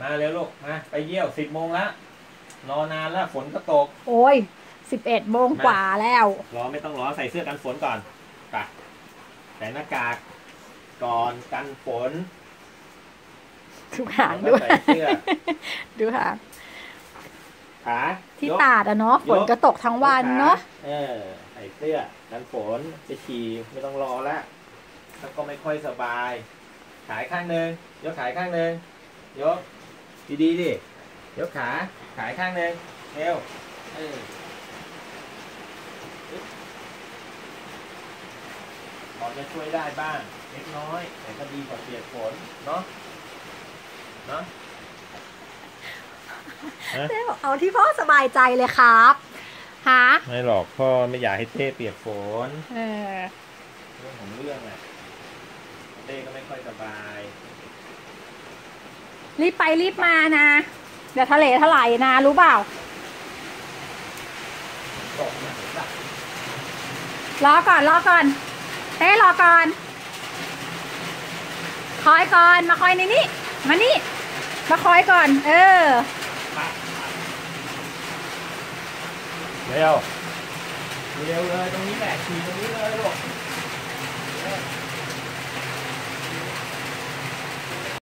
มาเร็วลูกมาไปเยี่ยวสิบโมงแล้วรอนานแล้วฝนก็ตก โอ้ยสิบเอ็ดโมงกว่าแล้ว รอไม่ต้องรอใส่เสื้อกันฝนก่อนไปใส่หน้ากากก่อนกันฝนดูหางแล้วด้ก็วยใส่เสื้อดูหางขาที่ยกตาดอะเนาะฝนก็ตกทั้งวันเนาะเออใส่เสื้อกันฝนจะฉี่ไม่ต้องรอแล้วแล้วก็ไม่ค่อยสบาย ขายข้างหนึ่งยกขายข้างหนึ่งยก ดีๆดิยกขาขายข้างหนึ่งเร็วเออพอจะช่วยได้บ้างเล็กน้อย แต่ก็ดีกว่าเปียกฝนเนาะเนาะเต้บอกเอาที่พ่อสบายใจเลยครับฮะไม่หรอกพ่อไม่อยากให้เต้เปียกฝนเออเรื่องของเรื่องอะเต้ก็ไม่ค่อยสบาย รีบไปรีบมานะ เดี๋ยวทะเลถลายนะ รู้เปล่าตกหนักจ้ะรอก่อนรอก่อน เต้รอก่อน คอยก่อน มาคอยในนี้ มานี่ มาคอยก่อน เออ เร็ว เร็วเลยตรงนี้แหละขี่ตรงนี้เลยลูกเร็ว